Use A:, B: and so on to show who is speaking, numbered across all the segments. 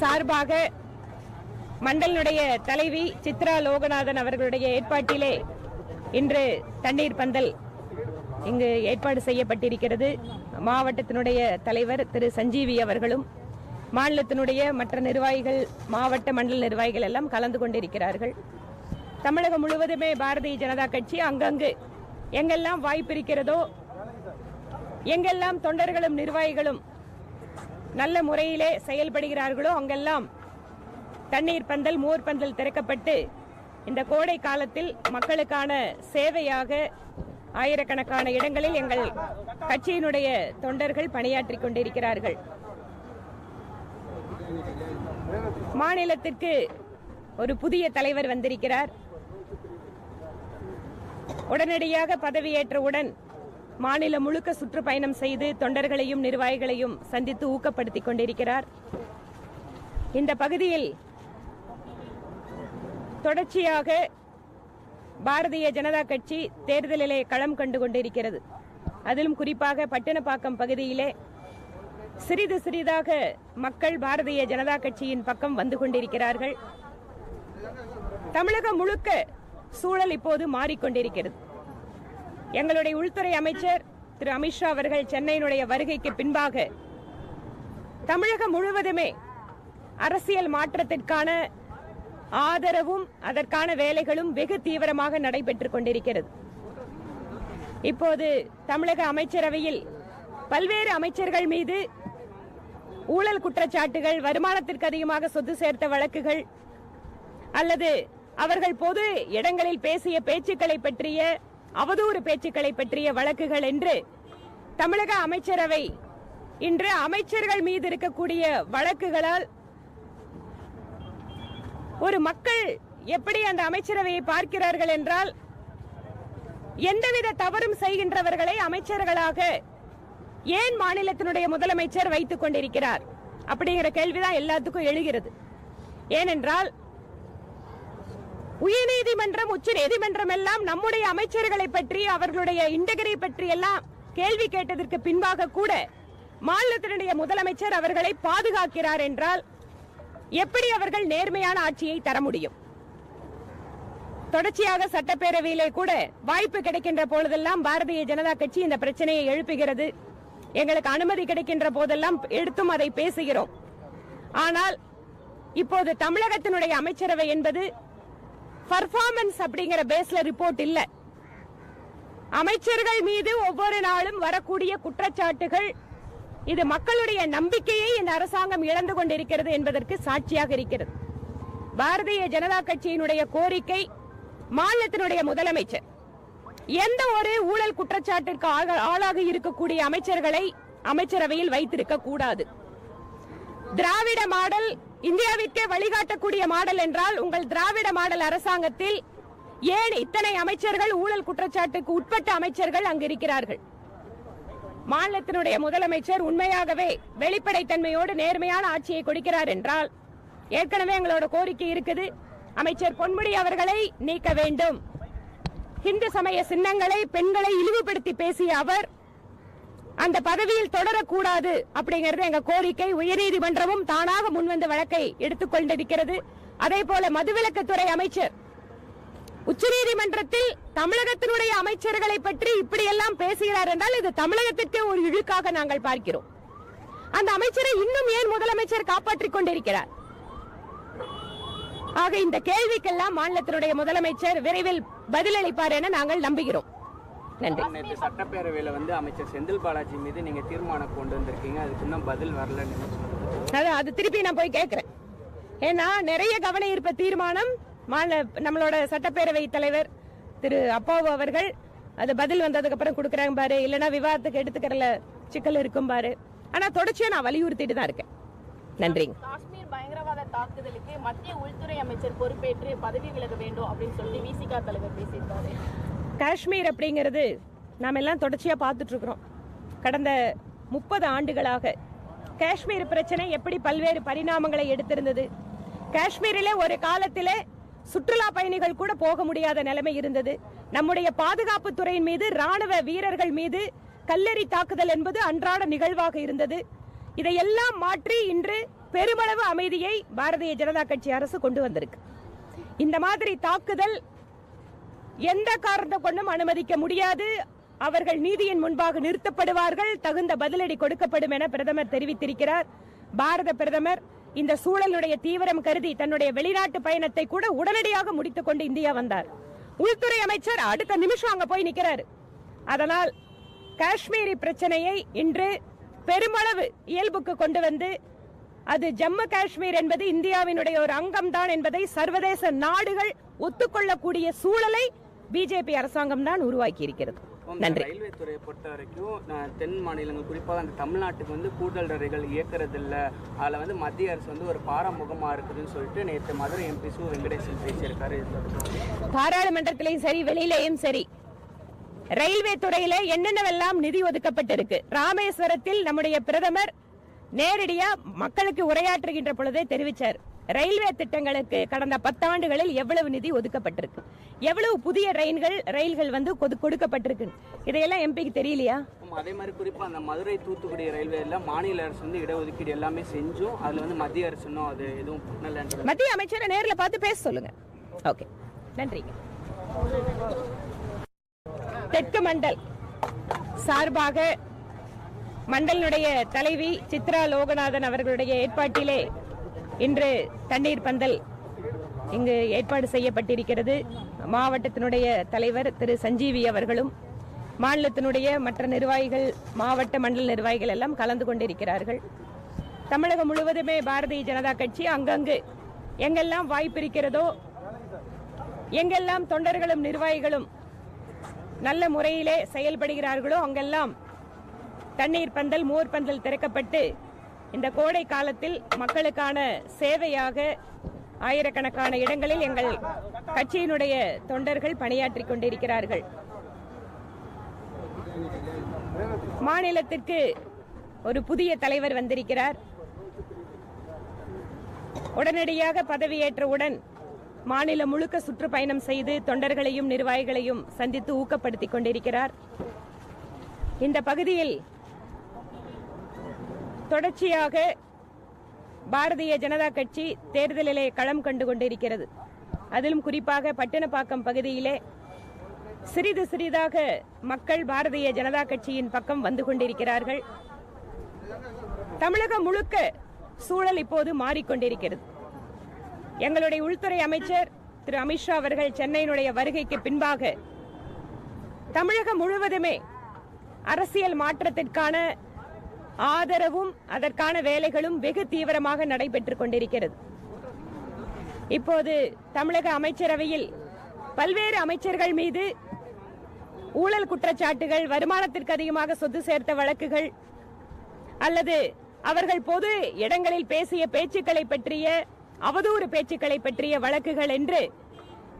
A: சார்பாக மண்டலினுடைய தலைவி சித்ரா லோகநாதன் அவர்களுடைய ஏற்பாட்டிலே இன்று தண்ணீர் பந்தல் இங்கு ஏற்பாடு செய்யப்பட்டிருக்கிறது. மாவட்டத்தினுடைய தலைவர் திரு சஞ்சீவி அவர்களும் மாநிலத்தினுடைய மற்ற நிர்வாகிகள் மாவட்ட மண்டல நிர்வாகிகள் எல்லாம் கலந்து கொண்டிருக்கிறார்கள். தமிழகம் முழுவதுமே பாரதிய ஜனதா கட்சி அங்கங்கு எங்கெல்லாம் வாய்ப்பு இருக்கிறதோ எங்கெல்லாம் தொண்டர்களும் நிர்வாகிகளும் நல்ல முறையிலே செயல்படுகிறார்களோ அங்கெல்லாம் தண்ணீர் பந்தல் மோர் பந்தல் திறக்கப்பட்டு இந்த கோடை காலத்தில் மக்களுக்கான சேவையாக ஆயிரக்கணக்கான இடங்களில் எங்கள் கட்சியினுடைய தொண்டர்கள் பணியாற்றிக் கொண்டிருக்கிறார்கள். மாநிலத்திற்கு ஒரு புதிய தலைவர் வந்திருக்கிறார். உடனடியாக பதவியேற்றவுடன் மாநிலம் முழுக்க சுற்றுப்பயணம் செய்து தொண்டர்களையும் நிர்வாகிகளையும் சந்தித்து ஊக்கப்படுத்திக் கொண்டிருக்கிறார். இந்த பகுதியில் தொடர்ச்சியாக பாரதிய ஜனதா கட்சி தேர்தலிலே களம் கண்டு கொண்டிருக்கிறது. அதிலும் குறிப்பாக பட்டினப்பாக்கம் பகுதியிலே சிறிது சிறிதாக மக்கள் பாரதிய ஜனதா கட்சியின் பக்கம் வந்து கொண்டிருக்கிறார்கள். தமிழகம் முழுக்க சூழல் இப்போது மாறிக்கொண்டிருக்கிறது. எங்களுடைய உள்துறை அமைச்சர் திரு அமித்ஷா அவர்கள் சென்னையினுடைய வருகைக்கு பின்பாக தமிழகம் முழுவதுமே அரசியல் மாற்றத்திற்கான ஆதரவும் அதற்கான வேலைகளும் வெகு தீவிரமாக நடைபெற்றுக் கொண்டிருக்கிறது. இப்போது தமிழக அமைச்சரவையில் பல்வேறு அமைச்சர்கள் மீது ஊழல் குற்றச்சாட்டுகள் வருமானத்திற்கு அதிகமாக சொத்து சேர்த்த வழக்குகள் அல்லது அவர்கள் பொது இடங்களில் பேசிய பேச்சுக்களை பற்றிய அவதூறு பேச்சுக்களை பற்றிய வழக்குகள் என்று தமிழக அமைச்சரவை இன்று அமைச்சர்கள் மீது இருக்கக்கூடிய வழக்குகளால் ஒரு மக்கள் எப்படி அந்த அமைச்சரவையை பார்க்கிறார்கள் என்றால் எந்தவித தவறும் செய்கின்றவர்களை அமைச்சர்களாக ஏன் மாநிலத்தினுடைய முதலமைச்சர் வைத்துக் கொண்டிருக்கிறார்? அப்படிங்கிற கேள்விதான் எல்லாத்துக்கும் எழுகிறது. ஏனென்றால் உயர்நீதிமன்றம் உச்ச நீதிமன்றம் எல்லாம் நம்முடைய அமைச்சர்களை பற்றி அவர்களுடைய இன்டகிரி பற்றி எல்லாம் கேள்வி கேட்டதற்கு பின்பாக கூட மாநிலத்தினுடைய முதலமைச்சர் அவர்களை பாதுகாக்கிறார் என்றால் எப்படி அவர்கள் நேர்மையான ஆட்சியை தர முடியும்? தொடர்ச்சியாக சட்டப்பேரவையிலே கூட வாய்ப்பு கிடைக்கின்ற பொழுதெல்லாம் பாரதிய ஜனதா கட்சி இந்த பிரச்சனையை எழுப்புகிறது. எங்களுக்கு அனுமதி கிடைக்கின்ற போதெல்லாம் எடுத்தும் அதை பேசுகிறோம். ஆனால் இப்போது தமிழகத்தினுடைய அமைச்சரவை என்பது பர்ஃபார்மன்ஸ் அப்படிங்கிற பேஸ்ல ரிப்போர்ட் இல்ல. அமைச்சர்கள் மீது ஒவ்வொரு நாளும் வரக்கூடிய குற்றச்சாட்டுகள் இது மக்களுடைய நம்பிக்கையை இந்த அரசாங்கம் இழந்து கொண்டிருக்கிறது என்பதற்கு சாட்சியாக இருக்கிறது. பாரதிய ஜனதா கட்சியினுடைய கோரிக்கை மாநிலத்தினுடைய முதலமைச்சர். எந்த ஒரு ஊழல் குற்றச்சாட்டிற்கு ஆளாக இருக்கக்கூடிய அமைச்சர்களை அமைச்சரவையில் வைத்திருக்க கூடாது. திராவிட மாடல் இந்தியாவிற்கே வழிகாட்டக்கூடிய மாடல் என்றால் உங்கள் திராவிட மாடல் அரசாங்கத்தில் ஏன் இத்தனை அமைச்சர்கள் ஊழல் குற்றச்சாட்டுக்கு உட்பட்ட அமைச்சர்கள் அங்கு இருக்கிறார்கள் மாநிலத்தினுடைய முதலமைச்சர் உண்மையாகவே வெளிப்படைத்தன்மையோடு நேர்மையான ஆட்சியை கொடுக்கிறார் என்றால் ஏற்கனவே எங்களோட கோரிக்கை இருக்குது. அமைச்சர் பொன்முடி அவர்களை நீக்க வேண்டும். இந்து சமய சின்னங்களை பெண்களை இழிவுபடுத்தி பேசிய அவர் அந்த பதவியில் தொடரக்கூடாது அப்படிங்கிறது எங்க கோரிக்கை. உயர்நீதிமன்றமும் தானாக முன்வந்த வழக்கை எடுத்துக்கொண்டிருக்கிறது. அதே போல மதுவிலக்குத்துறை அமைச்சர். உச்சநீதிமன்றத்தில் தமிழகத்தினுடைய அமைச்சர்களை பற்றி இப்படியெல்லாம் பேசுகிறார் என்றால் இது தமிழகத்திற்கே ஒரு இழுக்காக நாங்கள் பார்க்கிறோம். அந்த அமைச்சரை இன்னும் ஏன் முதலமைச்சர் காப்பாற்றிக் கொண்டிருக்கிறார்? ஆக இந்த கேள்விக்கெல்லாம் மாநிலத்தினுடைய முதலமைச்சர் விரைவில் பதிலளிப்பார் என நாங்கள் நம்புகிறோம். நன்றி.
B: நேற்று சட்டப்பேரவையில் வந்து அமைச்சர் செந்தில் பாலாஜி மீது நீங்க தீர்மானம் கொண்டு வந்திருக்கீங்க. அதுக்கு இன்னும் பதில் வரலன்னு
A: அது அது திருப்பி நான் போய் கேட்கிறேன் ஏன்னா நிறைய கவன ஈர்ப்பு தீர்மானம் மாநில நம்மளோட சட்டப்பேரவை தலைவர் திரு அப்பாவு அவர்கள் அது பதில் வந்ததுக்கு அப்புறம் கொடுக்குறாங்க பாரு. இல்லைன்னா விவாதத்துக்கு எடுத்துக்கிறல சிக்கல் இருக்கும் பாரு. ஆனா தொடர்ச்சியா நான் வலியுறுத்திட்டு தான் இருக்கேன். நன்றிங்க
C: காஷ்மீர் பயங்கரவாத தாக்குதலுக்கு மத்திய உள்துறை அமைச்சர் பொறுப்பேற்று பதவி விலக வேண்டும் அப்படின்னு சொல்லி விசிகா தலைவர் பேசியிருக்காரு.
A: காஷ்மீர் அப்படிங்கிறது நாம் எல்லாம் தொடர்ச்சியாக பார்த்துட்ருக்குறோம் கடந்த முப்பது ஆண்டுகளாக காஷ்மீர் பிரச்சனை எப்படி பல்வேறு பரிணாமங்களை எடுத்திருந்தது? காஷ்மீரிலே ஒரு காலத்திலே சுற்றுலா பயணிகள் கூட போக முடியாத நிலைமை இருந்தது. நம்முடைய பாதுகாப்பு துறையின் மீது ராணுவ வீரர்கள் மீது கல்லெறி தாக்குதல் என்பது அன்றாட நிகழ்வாக இருந்தது. இதையெல்லாம் மாற்றி இன்று பெருமளவு அமைதியை பாரதிய ஜனதா கட்சி அரசு கொண்டு வந்திருக்கு. இந்த மாதிரி தாக்குதல் எந்த காரணத்தை கொண்டும் அனுமதிக்க முடியாது. அவர்கள் நீதியின் முன்பாக நிறுத்தப்படுவார்கள். தகுந்த பதிலடி கொடுக்கப்படும் என பிரதமர் தெரிவித்திருக்கிறார். பாரத பிரதமர் இந்த சூழலுடைய தீவிரம் கருதி தன்னுடைய வெளிநாட்டு பயணத்தை கூட உடனடியாக முடித்துக் கொண்டு இந்தியா வந்தார். உள்துறை அமைச்சர் அடுத்த நிமிஷம் அங்க போய் நிக்கிறாரு. அதனால் காஷ்மீரி பிரச்சனையை இன்று பெருமளவு இயல்புக்கு கொண்டு வந்து அது ஜம்மு காஷ்மீர் என்பது இந்தியாவினுடைய ஒரு அங்கம்தான் என்பதை சர்வதேச நாடுகள் ஒத்துக்கொள்ளக்கூடிய சூழலை பிஜேபி அரசாங்கம் தான் உருவாக்கி இருக்கிறது. நன்றி.
B: ரயில்வே துறையை பொறுத்த வரைக்கும் நான் தென் மாநிலங்கள் குறிப்பாக அந்த தமிழ்நாட்டுக்கு வந்து கூடுதல் ரயில்கள் இயக்கிறது இல்ல அதில் வந்து மத்திய அரசு வந்து ஒரு பாரமுகமாக இருக்குதுன்னு சொல்லிட்டு நேற்று மதுரை எம்பி சு வெங்கடேசன் பேசியிருக்காரு.
A: பாராளுமன்றத்திலையும் சரி வெளியிலேயும் சரி. ரயில்வே துறையில என்னென்னவெல்லாம் நிதி ஒதுக்கப்பட்டிருக்கு? ராமேஸ்வரத்தில் நம்முடைய பிரதமர் நேரடியா மக்களுக்கு உரையாற்றுகின்ற பொழுதே தெரிவிச்சார். ரயில்வே திட்டங்களுக்கு கடந்த பத்தாண்டுகளில் எவ்வளவு நிதி ஒதுக்கப்பட்டிருக்கு? எவ்வளவு புதிய ரயில்கள் ரயில்கள் வந்து கொடு- கொடுக்கப்பட்டிருக்கு? இதையெல்லாம் எம்பிக்கு தெரியலையா?
B: அதே மாதிரி குறிப்பாக அந்த மதுரை தூத்துக்குடி ரயில்வேல மாநில அரசு வந்து இடஒதுக்கீடு எல்லாமே செஞ்சும் அதில் வந்து மத்திய அரசு அது எதுவும் பண்ணலன்றது
A: மத்திய அமைச்சரை நேர்ல பார்த்து பேச சொல்லுங்க. ஓகே. நன்றிங்க. தெற்கு மண்டல் சார்பாக மண்டலினுடைய தலைவி சித்ரா லோகநாதன் அவர்களுடைய ஏற்பாட்டிலே இன்று தண்ணீர் பந்தல் இங்கு ஏற்பாடு செய்யப்பட்டிருக்கிறது. மாவட்டத்தினுடைய தலைவர் திரு சஞ்சீவி அவர்களும் மாநிலத்தினுடைய மற்ற நிர்வாகிகள் மாவட்ட மண்டல நிர்வாகிகள் எல்லாம் கலந்து கொண்டிருக்கிறார்கள். தமிழகம் முழுவதுமே பாரதிய ஜனதா கட்சி அங்கங்கு எங்கெல்லாம் வாய்ப்பு இருக்கிறதோ எங்கெல்லாம் தொண்டர்களும் நிர்வாகிகளும் நல்ல முறையிலே செயல்படுகிறார்களோ அங்கெல்லாம் தண்ணீர் பந்தல் மோர் பந்தல் திறக்கப்பட்டு இந்த கோடை காலத்தில் மக்களுக்கான சேவையாக ஆயிரக்கணக்கான இடங்களில் எங்கள் கட்சியினுடைய தொண்டர்கள் பணியாற்றிக் கொண்டிருக்கிறார்கள். மாநிலத்திற்கு ஒரு புதிய தலைவர் வந்திருக்கிறார். உடனடியாக பதவியேற்றவுடன் மாநிலம் முழுக்க சுற்றுப்பயணம் செய்து தொண்டர்களையும் நிர்வாகிகளையும் சந்தித்து ஊக்கப்படுத்திக் கொண்டிருக்கிறார். இந்த பகுதியில் தொடர்ச்சியாக பாரதிய ஜனதா கட்சி தேர்தலிலே களம் கண்டு கொண்டிருக்கிறது. அதிலும் குறிப்பாக பட்டினப்பாக்கம் பகுதியிலே சிறிது சிறிதாக மக்கள் பாரதிய ஜனதா கட்சியின் பக்கம் வந்து கொண்டிருக்கிறார்கள். தமிழகம் முழுக்க சூழல் இப்போது மாறிக்கொண்டிருக்கிறது. எங்களுடைய உள்துறை அமைச்சர் திரு அமித்ஷா அவர்கள் சென்னையினுடைய வருகைக்கு பின்பாக தமிழகம் முழுவதுமே அரசியல் மாற்றத்திற்கான ஆதரவும் அதற்கான வேலைகளும் வெகு தீவிரமாக நடைபெற்றுக் கொண்டிருக்கிறது. இப்போது தமிழக அமைச்சரவையில் பல்வேறு அமைச்சர்கள் மீது ஊழல் குற்றச்சாட்டுகள் வருமானத்திற்கு அதிகமாக சொத்து சேர்த்த வழக்குகள் அல்லது அவர்கள் பொது இடங்களில் பேசிய பேச்சுக்களை பற்றிய அவதூறு பேச்சுக்களை பற்றிய வழக்குகள் என்று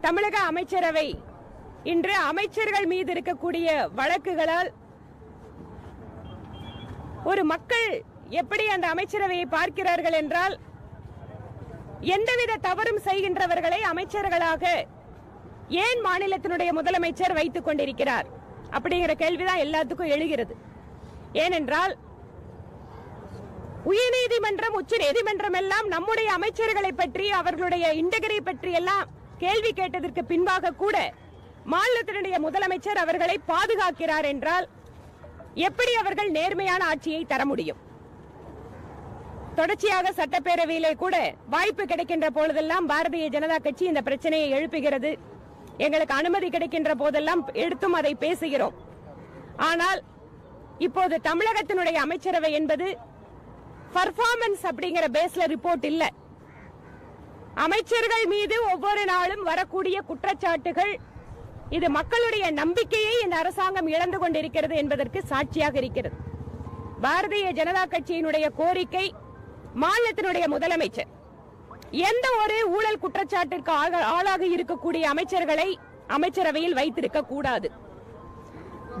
A: தமிழக அமைச்சரவை இன்று அமைச்சர்கள் மீது இருக்கக்கூடிய வழக்குகளால் ஒரு மக்கள் எப்படி அந்த அமைச்சரவையை பார்க்கிறார்கள் என்றால் எந்தவித தவறும் செய்கின்றவர்களை அமைச்சர்களாக ஏன் மாநிலத்தினுடைய முதலமைச்சர் வைத்துக் கொண்டிருக்கிறார்? அப்படிங்கிற கேள்விதான் எல்லாத்துக்கும் எழுகிறது. ஏனென்றால் உயர்நீதிமன்றம் உச்ச நீதிமன்றம் எல்லாம் நம்முடைய அமைச்சர்களை பற்றி அவர்களுடைய இன்டகரை பற்றி எல்லாம் கேள்வி கேட்டதற்கு பின்பாக கூட மாநிலத்தினுடைய முதலமைச்சர் அவர்களை பாதுகாக்கிறார் என்றால் எப்படி அவர்கள் நேர்மையான ஆட்சியை தர முடியும்? தொடர்ச்சியாக சட்டப்பேரவையிலே கூட வாய்ப்பு கிடைக்கின்ற பொழுதெல்லாம் பாரதிய ஜனதா கட்சி இந்த பிரச்சனையை எழுப்புகிறது. எங்களுக்கு அனுமதி கிடைக்கின்ற போதெல்லாம் எடுத்தும் அதை பேசுகிறோம். ஆனால் இப்போது தமிழகத்தினுடைய அமைச்சரவை என்பது பர்ஃபார்மன்ஸ் அப்படிங்கிற பேஸ்ல ரிப்போர்ட் இல்ல. அமைச்சர்கள் மீது ஒவ்வொரு நாளும் வரக்கூடிய குற்றச்சாட்டுகள் இது மக்களுடைய நம்பிக்கையை இந்த அரசாங்கம் இழந்து கொண்டிருக்கிறது என்பதற்கு சாட்சியாக இருக்கிறது. பாரதிய ஜனதா கட்சியினுடைய கோரிக்கை மாநிலத்தினுடைய முதலமைச்சர். எந்த ஒரு ஊழல் குற்றச்சாட்டிற்கு ஆளாக இருக்கக்கூடிய அமைச்சர்களை அமைச்சரவையில் வைத்திருக்க கூடாது.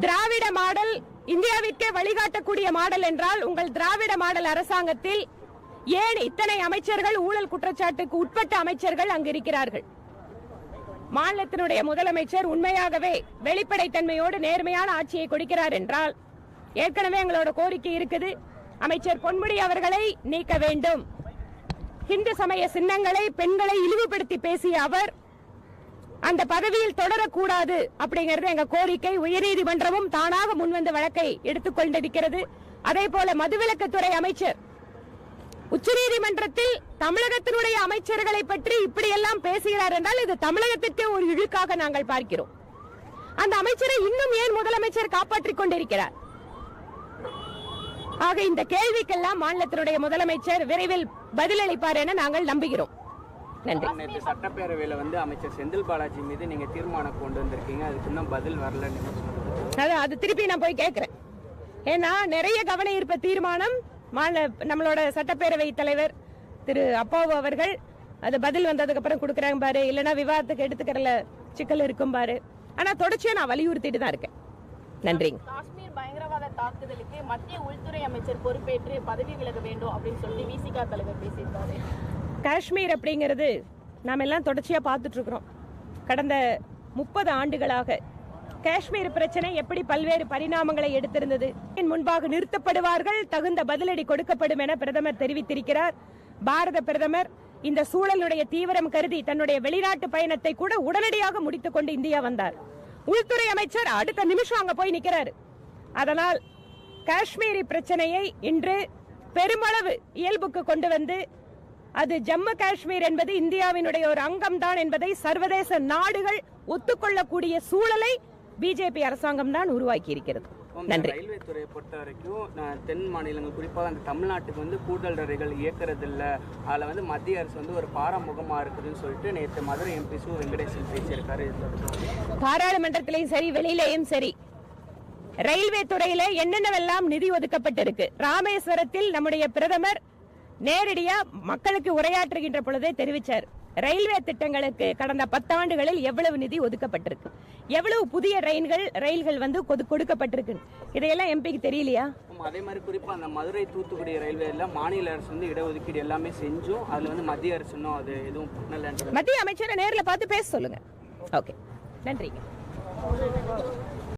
A: திராவிட மாடல் இந்தியாவிற்கே வழிகாட்டக்கூடிய மாடல் என்றால் உங்கள் திராவிட மாடல் அரசாங்கத்தில் ஏன் இத்தனை அமைச்சர்கள் ஊழல் குற்றச்சாட்டுக்கு உட்பட்ட அமைச்சர்கள் அங்கு இருக்கிறார்கள் மாநிலத்தினுடைய முதலமைச்சர் உண்மையாகவே வெளிப்படைத்தன்மையோடு நேர்மையான ஆட்சியை கொடுக்கிறார் என்றால் ஏற்கனவே எங்களோட கோரிக்கை இருக்குது. அமைச்சர் பொன்முடி அவர்களை நீக்க வேண்டும். இந்து சமய சின்னங்களை பெண்களை இழிவுபடுத்தி பேசிய அவர் அந்த பதவியில் தொடரக்கூடாது அப்படிங்கிறது எங்க கோரிக்கை. உயர்நீதிமன்றமும் தானாக முன்வந்த வழக்கை எடுத்துக்கொண்டிருக்கிறது. அதே போல மதுவிலக்குத்துறை அமைச்சர் உச்சநீதிமன்றத்தில் தமிழகத்தினுடைய அமைச்சர்களை பற்றி இப்படியெல்லாம் பேசுகிறார் என்றால் இது தமிழகத்திற்கே ஒரு இழுக்காக நாங்கள் பார்க்கிறோம். அந்த அமைச்சரை இன்னும் ஏன் முதலமைச்சர் காப்பாற்றிக் கொண்டிருக்கிறார்? ஆக இந்த கேள்விக்கெல்லாம் மாநிலத்தினுடைய முதலமைச்சர் விரைவில் பதிலளிப்பார் என நாங்கள் நம்புகிறோம். நன்றி.
B: சட்டப்பேரவையில வந்து அமைச்சர் செந்தில் பாலாஜி மீது நீங்க தீர்மானம் கொண்டு வந்திருக்கீங்க. அதுக்கு இன்னும் பதில் வரல
A: அது அது திருப்பி நான் போய் கேட்கிறேன் ஏன்னா நிறைய கவன ஈர்ப்பு தீர்மானம் மாநில நம்மளோட சட்டப்பேரவை தலைவர் திரு அப்பாவு அவர்கள் அது பதில் வந்ததுக்கு அப்புறம் கொடுக்குறாங்க பாரு இல்லைன்னா விவாதத்துக்கு எடுத்துக்கிறல சிக்கல் இருக்கும் பாரு. ஆனா தொடர்ச்சியா நான் வலியுறுத்திட்டு தான் இருக்கேன். நன்றிங்க
C: காஷ்மீர் பயங்கரவாத தாக்குதலுக்கு மத்திய உள்துறை அமைச்சர் பொறுப்பேற்று பதவி விலக வேண்டும் அப்படின்னு சொல்லி விசிகா தலைவர் பேசியிருக்காரு.
A: காஷ்மீர் அப்படிங்கிறது நாம் எல்லாம் தொடர்ச்சியாக பார்த்துட்டு இருக்கிறோம். கடந்த முப்பது ஆண்டுகளாக காஷ்மீர் பிரச்சனை எப்படி பல்வேறு பரிணாமங்களை எடுத்திருந்தது? முன்பாக நிறுத்தப்படுவார்கள் தகுந்த பதிலடி கொடுக்கப்படும் என பிரதமர் தெரிவித்திருக்கிறார். பாரத பிரதமர் இந்த சூழலுடைய தீவிரம் கருதி தன்னுடைய வெளிநாட்டு பயணத்தை கூட உடனடியாக முடித்துக் கொண்டு இந்தியா வந்தார். உள்துறை அமைச்சர் அடுத்த நிமிஷம் அங்க போய் நிக்கிறாரு. அதனால் காஷ்மீரி பிரச்சனையை இன்று பெருமளவு இயல்புக்கு கொண்டு வந்து அது ஜம்மு காஷ்மீர் என்பது இந்தியாவினுடைய ஒரு அங்கம்தான் என்பதை சர்வதேச நாடுகள் ஒத்துக்கொள்ளக்கூடிய சூழலை பிஜேபி அரசாங்கம் தான் உருவாக்கி இருக்கிறது. நன்றி.
B: ரயில்வே துறையை பொறுத்த வரைக்கும் நான் தென் மாநிலங்கள் குறிப்பாக அந்த தமிழ்நாட்டுக்கு வந்து கூடுதல் ரயில்கள் இயக்கிறது இல்ல அதில் வந்து மத்திய அரசு வந்து ஒரு பாரமுகமாக இருக்குதுன்னு சொல்லிட்டு நேற்று மதுரை எம்பி சு வெங்கடேசன் பேசியிருக்காரு.
A: பாராளுமன்றத்திலையும் சரி வெளியிலேயும் சரி. ரயில்வே துறையில என்னென்னவெல்லாம் நிதி ஒதுக்கப்பட்டிருக்கு? ராமேஸ்வரத்தில் நம்முடைய பிரதமர் நேரடியா மக்களுக்கு உரையாற்றுகின்ற பொழுதே தெரிவிச்சார். ரயில்வே திட்டங்களுக்கு கடந்த பத்தாண்டுகளில் எவ்வளவு நிதி ஒதுக்கப்பட்டிருக்கு? எவ்வளவு புதிய ரயில்கள் ரயில்கள் வந்து கொடு- கொடுக்கப்பட்டிருக்கு. இதையெல்லாம் எம்பிக்கு தெரியலையா?
B: அதே மாதிரி குறிப்பாக அந்த மதுரை தூத்துக்குடி ரயில்வேல மாநில அரசு வந்து இடஒதுக்கீடு எல்லாமே செஞ்சும். அதில் வந்து மத்திய அரசு இன்னும் அது எதுவும் பண்ணலன்றது
A: மத்திய அமைச்சரை நேர்ல பார்த்து பேச சொல்லுங்க. ஓகே. நன்றிங்க.